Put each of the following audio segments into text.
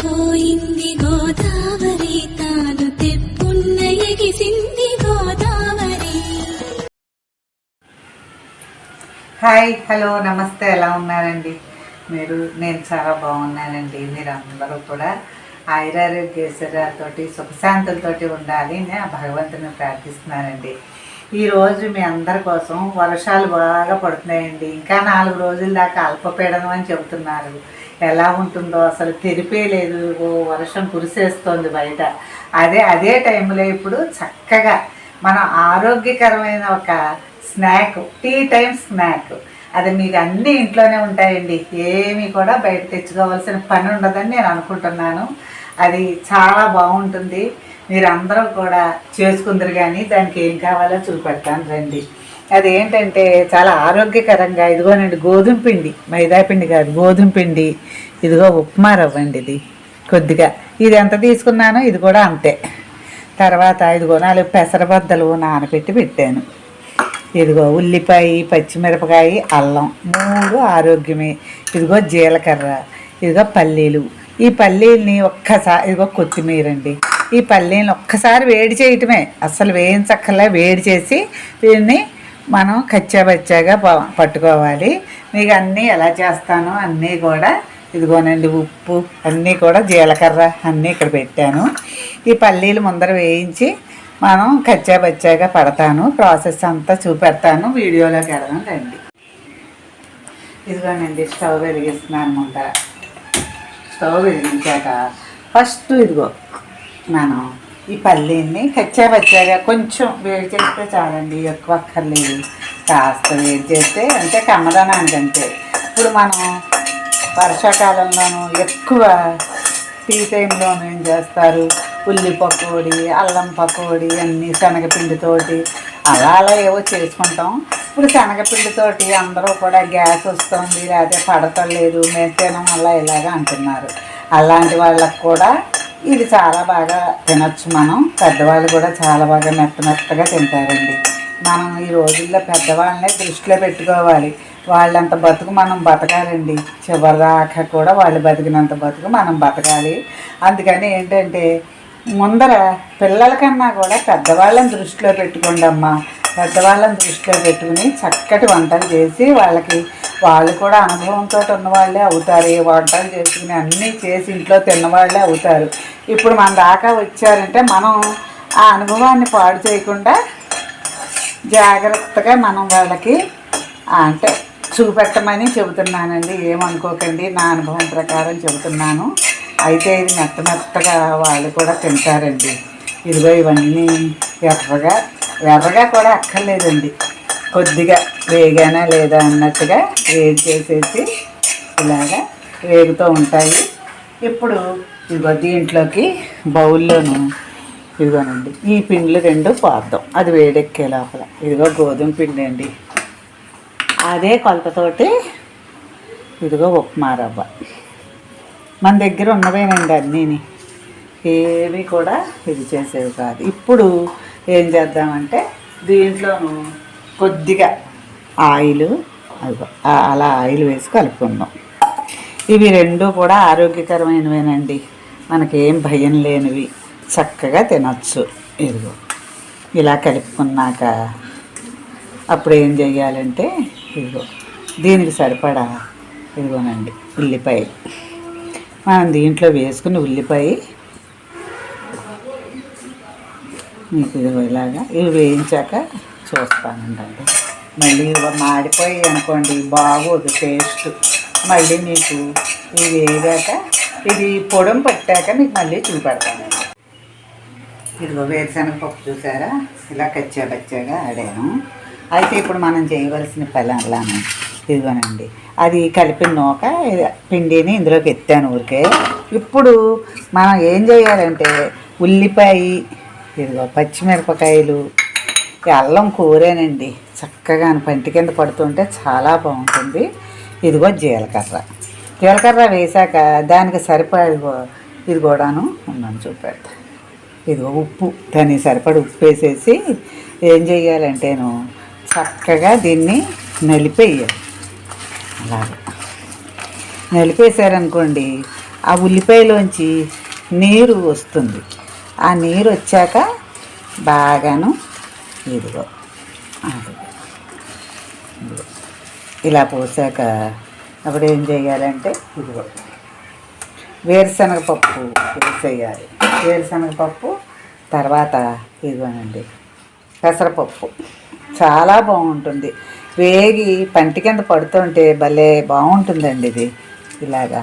పొంగిపోయింది గోదావరి తాను తెప్పున్న ఎగిసింది గోదావరి హాయ్ హలో నమస్తే ఎలా ఉన్నారండి? మీరు నేను చాలా బాగున్నానండి. మీరు అందరూ కూడా ఆయురారోగ్యేశ్వరాలతోటి సుఖశాంతులతోటి ఉండాలి నేను భగవంతుని ప్రార్థిస్తున్నానండి. ఈరోజు మీ అందరి కోసం వర్షాలు బాగా పడుతున్నాయండి. ఇంకా నాలుగు రోజుల దాకా అల్పపీడనం అని చెబుతున్నారు. ఎలా ఉంటుందో అసలు తెరిపే లేదు ఓ వర్షం కురిసేస్తోంది బయట. అదే అదే టైంలో ఇప్పుడు చక్కగా మనం ఆరోగ్యకరమైన ఒక స్నాక్ టీ టైం స్నాక్. అది మీకు అన్ని ఇంట్లోనే ఉంటాయండి. ఏమీ కూడా బయట తెచ్చుకోవాల్సిన పని ఉండదని నేను అనుకుంటున్నాను. అది చాలా బాగుంటుంది. మీరు అందరూ కూడా చేసుకుందరు కానీ దానికి ఏం కావాలో చూపెడతాను రండి. అది ఏంటంటే చాలా ఆరోగ్యకరంగా ఇదిగోనండి గోధుమ పిండి మైదా పిండి కాదు గోధుమ పిండి. ఇదిగో ఉప్మా రవ్వండి ఇది కొద్దిగా. ఇది ఎంత తీసుకున్నానో ఇది కూడా అంతే. తర్వాత ఇదిగో నాలుగు పెసరబద్దలు నానబెట్టి పెట్టాను. ఇదిగో ఉల్లిపాయ పచ్చిమిరపకాయ అల్లం మూడు ఆరోగ్యమే. ఇదిగో జీలకర్ర ఇదిగో పల్లీలు. ఈ పల్లీల్ని ఒక్కసారి ఇదిగో కొత్తిమీర అండి ఈ పల్లీలను ఒక్కసారి వేడి చేయటమే. అసలు వేయించక్కర్లే వేడి చేసి దీన్ని మనం కచ్చాబచ్చాగా పట్టుకోవాలి. మీకు అన్నీ ఎలా చేస్తానో అన్నీ కూడా ఇదిగోనండి ఉప్పు అన్నీ కూడా జీలకర్ర అన్నీ ఇక్కడ పెట్టాను. ఈ పల్లీలు ముందర వేయించి మనం కచ్చాబచ్చాగా పడతాను. ప్రాసెస్ అంతా చూపెడతాను. వీడియోలోకి వెళ్దాం రండి. ఇదిగోనండి స్టవ్ వెలిగిస్తున్నాను అనమాట స్టవ్ వెలిగించాక ఫస్ట్ ఇదిగో మనం ఈ పల్లీని కచ్చాబచ్చాగా కొంచెం వేడి చేస్తే చాలండి ఎక్కువ అక్కర్లేదు కాస్త వేడి చేస్తే అంటే కమ్మదనానికి అంతే. ఇప్పుడు మనం వర్షాకాలంలోనూ ఎక్కువ టీ టైంలోనూ ఏం చేస్తారు? ఉల్లి పకోడి అల్లం పకోడి అన్నీ శనగపిండితోటి. అలా అలా ఏవో చేసుకుంటాం. ఇప్పుడు శనగపిండితోటి అందరూ కూడా గ్యాస్ వస్తుంది లేకపోతే పడతలేదు మేము తినం అలా ఇలాగ అంటున్నారు. అలాంటి వాళ్ళకు కూడా ఇది చాలా బాగా తినొచ్చు మనం. పెద్దవాళ్ళు కూడా చాలా బాగా మెత్త మెత్తగా తింటారండి. మనం ఈ రోజుల్లో పెద్దవాళ్ళనే దృష్టిలో పెట్టుకోవాలి. వాళ్ళంత బతుకు మనం బతకాలండి. చివరిదాకా కూడా వాళ్ళు బతికినంత బతుకు మనం బతకాలి. అందుకని ఏంటంటే ముందర పిల్లల కన్నా కూడా పెద్దవాళ్ళని దృష్టిలో పెట్టుకోండి అమ్మా పెద్దవాళ్ళని దృష్టిలో పెట్టుకుని చక్కటి వంటలు చేసి వాళ్ళకి వాళ్ళు కూడా అనుభవంతో ఉన్నవాళ్ళే అవుతారు. ఏ వంటలు చేసుకుని అన్నీ చేసి ఇంట్లో తిన్నవాళ్ళే అవుతారు. ఇప్పుడు మన దాకా వచ్చారంటే మనం ఆ అనుభవాన్ని పాడు చేయకుండా జాగ్రత్తగా మనం వాళ్ళకి అంటే చూపెట్టమని చెబుతున్నానండి. ఏమనుకోకండి. నా అనుభవం ప్రకారం చెబుతున్నాను. అయితే ఇది మెత్త మెత్తగా వాళ్ళు కూడా తింటారండి. ఇదిగో ఇవన్నీ ఎర్రగా ఎర్రగా కూడా అక్కర్లేదండి. కొద్దిగా వేగానా లేదా అన్నట్టుగా వేడి చేసేసి ఇలాగా వేగుతూ ఉంటాయి. ఇప్పుడు ఇదిగో దీంట్లోకి బౌల్లోను ఇదిగోనండి ఈ పిండిలు రెండు పోద్దాం అది వేడెక్కే లోపల. ఇదిగో గోధుమ పిండి అండి. అదే కొలతతోటి ఇదిగో ఉప్మా రవ్వ. మన దగ్గర ఉన్నవేనండి అన్నీని. ఏవి కూడా ఇది చేసేవి కాదు. ఇప్పుడు ఏం చేద్దామంటే దీంట్లోనూ కొద్దిగా ఆయిల్ అలా ఆయిల్ వేసి కలుపుకుందాం. ఇవి రెండు కూడా ఆరోగ్యకరమైనవేనండి. మనకేం భయం లేనివి. చక్కగా తినొచ్చు. ఇదిగో ఇలా కలుపుకున్నాక అప్పుడు ఏం చేయాలంటే ఇదిగో దీనికి సరిపడా ఇదిగోనండి ఉల్లిపాయ. మనం దీంట్లో వేసుకుని ఉల్లిపాయ మీకు ఇదిగో ఇలాగా ఇవి వేయించాక చూస్తానండి. మళ్ళీ మాడిపోయి అనుకోండి బాగోదు టేస్ట్ మళ్ళీ మీకు ఇవి వేగాక ఇది పొడం పట్టాక మీకు మళ్ళీ చూపెడతానండి ఇదిగో వేరుశనగ పప్పు చూసారా? ఇలా కచ్చా బచ్చాగా ఆడాను. అయితే ఇప్పుడు మనం చేయవలసిన పలాను ఇదిగోనండి. అది కలిపిన నూక పిండిని ఇందులోకి ఎత్తాను ఊరికే. ఇప్పుడు మనం ఏం చేయాలంటే ఉల్లిపాయ ఇదిగో పచ్చిమిరపకాయలు అల్లం కూరేనండి. చక్కగా పంటి కింద పడుతుంటే చాలా బాగుంటుంది. ఇదిగో జీలకర్ర. జీలకర్ర వేశాక దానికి సరిపడా ఇది కూడాను ఉన్నాను చూపెడతా. ఇదిగో ఉప్పు దానికి సరిపడి ఉప్పు వేసేసి ఏం చేయాలంటేను చక్కగా దీన్ని నలిపేయాలి. అలాగే. నలిపేశారనుకోండి ఆ ఉల్లిపాయలోంచి నీరు వస్తుంది. ఆ నీరు వచ్చాక బాగాను ఇదిగో. ఇదిగో. ఇలా పోసాక అప్పుడు ఏం చేయాలంటే ఇదిగో. వేరుశనగ పప్పు వేసేయాలి. వేరుశనగ పప్పు తర్వాత ఇదిగోనండి పెసరపప్పు. చాలా బాగుంటుంది. వేగి పంటి కింద పడుతుంటే భలే బాగుంటుందండి ఇది. ఇలాగా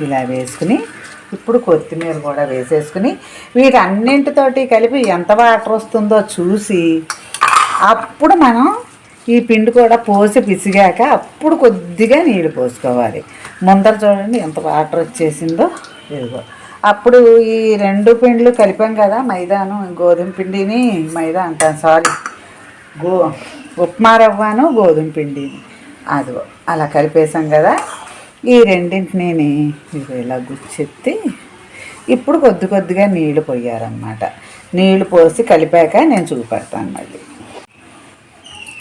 ఇలా వేసుకుని ఇప్పుడు కొత్తిమీర కూడా వేసేసుకుని వీటన్నింటితోటి కలిపి ఎంత వాటర్ వస్తుందో చూసి అప్పుడు మనం ఈ పిండి కూడా పోసి పిసిగాక అప్పుడు కొద్దిగా నీళ్ళు పోసుకోవాలి. ముందర చూడండి ఎంత వాటర్ వచ్చేసిందో ఇదిగో. అప్పుడు ఈ రెండు పిండ్లు కలిపాం కదా మైదాను గోధుమ పిండిని మైదా అంటాను సారీ గో ఉప్మా రవ్వను గోధుమ పిండిని. అదిగో అలా కలిపేసాం కదా. ఈ రెండింటిని ఇలా గుచ్చెత్తి ఇప్పుడు కొద్ది కొద్దిగా నీళ్ళు పోయారనమాట నీళ్ళు పోసి కలిపాక నేను చూపెడతాను మళ్ళీ.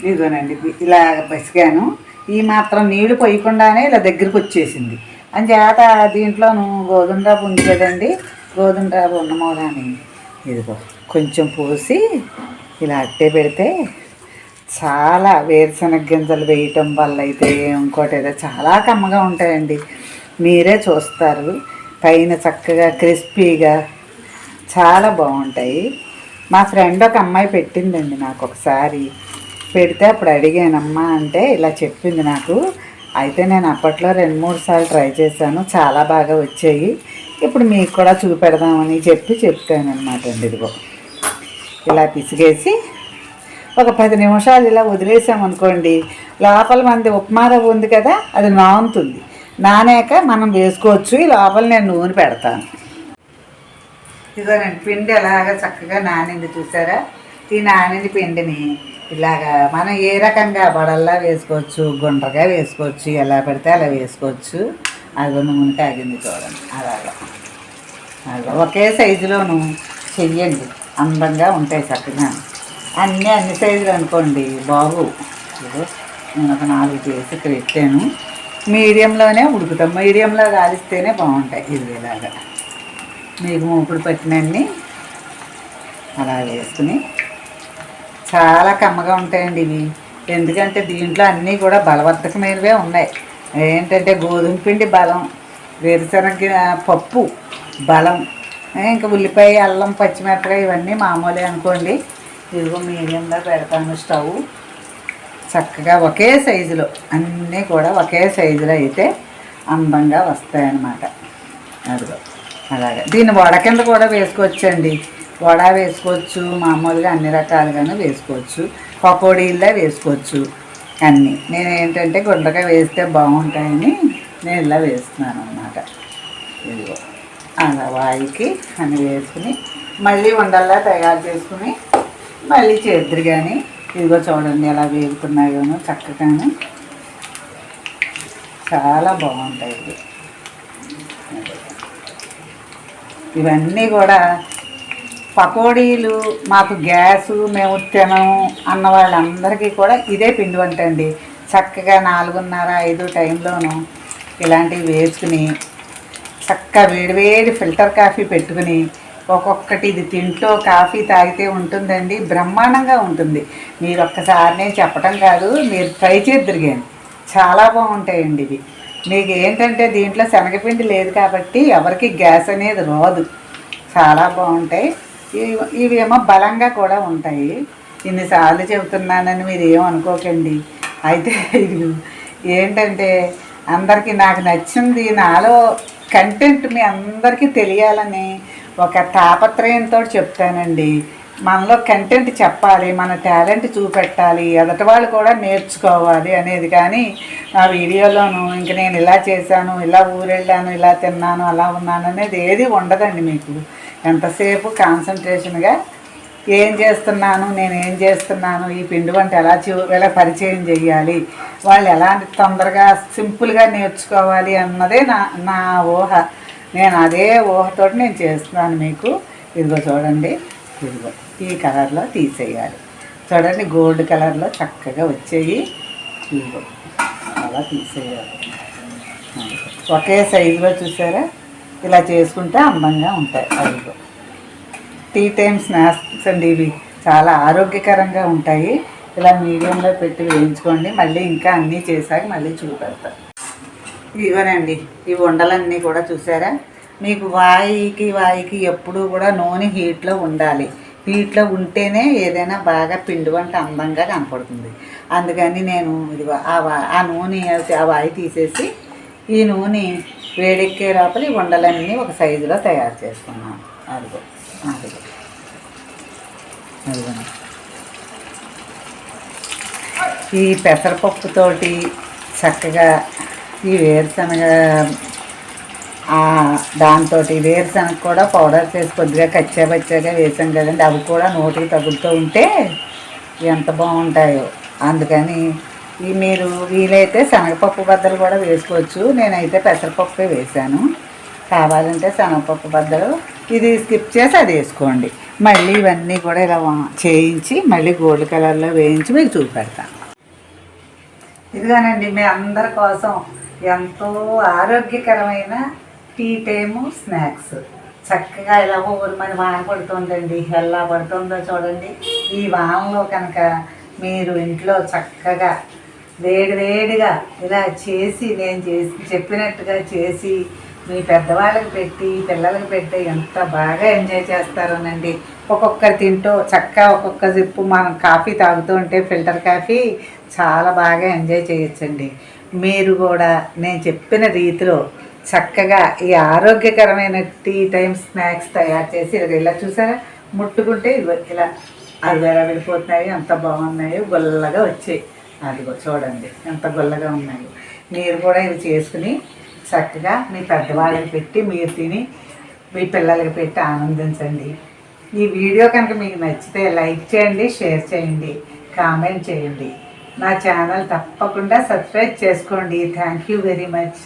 ఇదిగోనండి ఇలా పసిగాను ఈ మాత్రం నీళ్ళు పోయకుండానే ఇలా దగ్గరికి వచ్చేసింది. చేత దీంట్లోను గోధుమ రాబు ఉంది కదండి గోధుమ రాబు ఉన్న ఇదిగో కొంచెం పోసి ఇలా అట్టే పెడితే చాలా వేరుశనగ గింజలు వేయటం వల్ల అయితే ఇంకోటి ఏదో చాలా కమ్మగా ఉంటాయండి. మీరే చూస్తారు. పైన చక్కగా క్రిస్పీగా చాలా బాగుంటాయి. మా ఫ్రెండ్ ఒక అమ్మాయి పెట్టిందండి నాకు ఒకసారి. పెడితే అప్పుడు అడిగానమ్మా అంటే ఇలా చెప్పింది నాకు. అయితే నేను అప్పట్లో రెండు మూడు సార్లు ట్రై చేశాను. చాలా బాగా వచ్చాయి. ఇప్పుడు మీకు కూడా చూపెడదామని చెప్పి చెప్తాను అనమాట అండి ఇదిగో. ఇలా పిసిగేసి ఒక పది నిమిషాలు ఇలా వదిలేసామనుకోండి లోపల మంది ఉప్మా రవ్వ ఉంది కదా అది నానుతుంది. నానాక మనం వేసుకోవచ్చు ఈ లోపల నేను నూనె పెడతాను. ఇదిగోనండి పిండి ఎలాగా చక్కగా నానింది చూసారా? ఈ నానింది పిండిని ఇలాగా మనం ఏ రకంగా బడల్లా వేసుకోవచ్చు గుండ్రగా వేసుకోవచ్చు ఎలా పెడితే అలా వేసుకోవచ్చు. అది నూనె కాగింది చూడండి అలాగా. అలా ఒకే సైజులోను చెయ్యండి అందంగా ఉంటాయి చక్కగా అన్నీ అన్ని సైజులు అనుకోండి బాబు. నేను ఒక నాలుగు చేసి ఇక్కడ ఎత్తాను. మీడియంలోనే ఉడుకుతాం. మీడియంలో కాలిస్తేనే బాగుంటాయి ఇది ఇలాగా. మీకు మూపుడు పట్టినన్ని అలా వేసుకుని చాలా కమ్మగా ఉంటాయండి ఇవి. ఎందుకంటే దీంట్లో అన్నీ కూడా బలవర్ధకమైనవే ఉన్నాయి. ఏంటంటే గోధుమ పిండి బలం వేరుశనగ పప్పు బలం ఇంకా ఉల్లిపాయ అల్లం పచ్చిమిరపకాయ ఇవన్నీ మామూలే అనుకోండి. ఇదిగో మీడియంలో పెడతాను స్టవ్. చక్కగా ఒకే సైజులో అన్నీ కూడా ఒకే సైజులో అయితే అందంగా వస్తాయన్నమాట. అదిగో అలాగే. దీన్ని వడ కింద కూడా వేసుకోవచ్చండి. వడ వేసుకోవచ్చు మామూలుగా అన్ని రకాలుగానే వేసుకోవచ్చు. పకోడీల్లో వేసుకోవచ్చు అన్నీ. నేను ఏంటంటే గుండ్రగా వేస్తే బాగుంటాయని నేను ఇలా వేస్తున్నాను అన్నమాట ఇదిగో అలా వాయికి అని వేసుకుని మళ్ళీ ఉండల్లా తయారు చేసుకుని మళ్ళీ చేద్దరు కానీ ఇదిగో చూడండి ఎలా వేగుతున్నాయోనో చక్కగాను. చాలా బాగుంటాయి ఇది ఇవన్నీ కూడా పకోడీలు మాకు గ్యాసు మేము తినము అన్న వాళ్ళందరికీ కూడా ఇదే పిండి వంట అండి. చక్కగా నాలుగున్నర ఐదు టైంలోను ఇలాంటివి వేసుకుని చక్కగా వేడివేడి ఫిల్టర్ కాఫీ పెట్టుకుని ఒక్కొక్కటి ఇది తింట్లో కాఫీ తాగితే ఉంటుందండి బ్రహ్మాండంగా ఉంటుంది. మీరు ఒక్కసారి నేను చెప్పటం కాదు మీరు ట్రై చేద్దరిగాను చాలా బాగుంటాయండి ఇవి. మీకు ఏంటంటే దీంట్లో శనగపిండి లేదు కాబట్టి ఎవరికి గ్యాస్ అనేది రాదు. చాలా బాగుంటాయి. ఇవి- ఇవేమో బలంగా కూడా ఉంటాయి. ఇన్నిసార్లు చెబుతున్నానని మీరు ఏమనుకోకండి అయితే ఇది ఏంటంటే అందరికీ నాకు నచ్చింది నాలో కంటెంట్ మీ అందరికీ తెలియాలని ఒక తాపత్రయంతో చెప్తానండి. మనలో కంటెంట్ చెప్పాలి మన టాలెంట్ చూపెట్టాలి ఎదటి వాళ్ళు కూడా నేర్చుకోవాలి అనేది కానీ నా వీడియోలోను ఇంక నేను ఇలా చేశాను ఇలా ఊరెళ్ళాను ఇలా తిన్నాను అలా ఉన్నాను అనేది ఏది ఉండదండి మీకు. ఎంతసేపు కాన్సన్ట్రేషన్గా ఏం చేస్తున్నాను నేను ఏం చేస్తున్నాను ఈ పిండి వంట ఎలా చూ ఎలా పరిచయం చేయాలి వాళ్ళు ఎలా తొందరగా సింపుల్గా నేర్చుకోవాలి అన్నదే నా నా ఊహ. నేను అదే ఊహతోటి నేను చేస్తున్నాను మీకు. ఇదిగో చూడండి. ఇదిగో ఈ కలర్లో తీసేయాలి. చూడండి గోల్డ్ కలర్లో చక్కగా వచ్చేయి. ఇదిగో అలా తీసేయాలి. ఒకే సైజులో చూసారా? ఇలా చేసుకుంటే అందంగా ఉంటాయి. అదిగో. టీ టైమ్ స్నాక్స్ అండి ఇవి. చాలా ఆరోగ్యకరంగా ఉంటాయి. ఇలా మీడియంలో పెట్టి వేయించుకోండి. మళ్ళీ ఇంకా అన్నీ చేశాక మళ్ళీ చూపెడతాను ఇవనండి ఈ ఉండలన్నీ కూడా చూసారా? మీకు వాయికి వాయికి ఎప్పుడూ కూడా నూనె హీట్లో ఉండాలి. హీట్లో ఉంటేనే ఏదైనా బాగా పిండి వంట అందంగా కనపడుతుంది. అందుకని నేను ఇదిగో ఆ వా ఆ నూనె ఆ వాయి తీసేసి ఈ నూనె వేడెక్కే లోపల ఈ ఉండలన్నీ ఒక సైజులో తయారు చేసుకున్నాను. అదిగో అదిగో. అదిగో ఈ పెసరపప్పుతోటి చక్కగా ఈ వేరుశనగ దాంతో వేరుశనగ కూడా పౌడర్ చేసి కొద్దిగా కచ్చాపచ్చాగా వేసాం కదండి. అవి కూడా నోటికి తగులుతూ ఉంటే ఎంత బాగుంటాయో. అందుకని ఈ మీరు వీలైతే శనగపప్పు బద్దలు కూడా వేసుకోవచ్చు. నేనైతే పెసరపప్పే వేశాను కావాలంటే శనగపప్పు బద్దలు ఇది స్కిప్ చేసి అది వేసుకోండి. మళ్ళీ ఇవన్నీ కూడా ఇలా చేయించి మళ్ళీ గోల్డ్ కలర్లో వేయించి మీకు చూపెడతాను. ఇదిగానండి మీ అందరి కోసం ఎంతో ఆరోగ్యకరమైన టీ టైము స్నాక్స్. చక్కగా ఇలా ఊరు మరి వాన పడుతుందండి. ఎలా పడుతుందో చూడండి. ఈ వానలో కనుక మీరు ఇంట్లో చక్కగా వేడి వేడిగా ఇలా చేసి నేను చేసి చెప్పినట్టుగా చేసి మీ పెద్దవాళ్ళకి పెట్టి పిల్లలకి పెట్టి ఎంత బాగా ఎంజాయ్ చేస్తారోనండి. ఒక్కొక్కరు తింటూ చక్కగా ఒక్కొక్క జిప్పు మనం కాఫీ తాగుతూ ఉంటే ఫిల్టర్ కాఫీ చాలా బాగా ఎంజాయ్ చేయొచ్చండి. మీరు కూడా నేను చెప్పిన రీతిలో చక్కగా ఈ ఆరోగ్యకరమైన టీ టైం స్నాక్స్ తయారు చేసి ఇలా ఇలా చూసారా? ముట్టుకుంటే ఇలా అవి ఎలా వెళ్ళిపోతున్నాయి ఎంత బాగున్నాయి గొల్లగా వచ్చాయి. అదిగో చూడండి ఎంత గొల్లగా ఉన్నాయి. మీరు కూడా ఇవి చేసుకుని చక్కగా మీ పెద్దవాళ్ళకి పెట్టి మీరు తిని మీ పిల్లలకి పెట్టి ఆనందించండి. ఈ వీడియో కనుక మీకు నచ్చితే లైక్ చేయండి షేర్ చేయండి కామెంట్ చేయండి. నా ఛానల్ తప్పకుండా సబ్స్క్రైబ్ చేసుకోండి. Thank you very much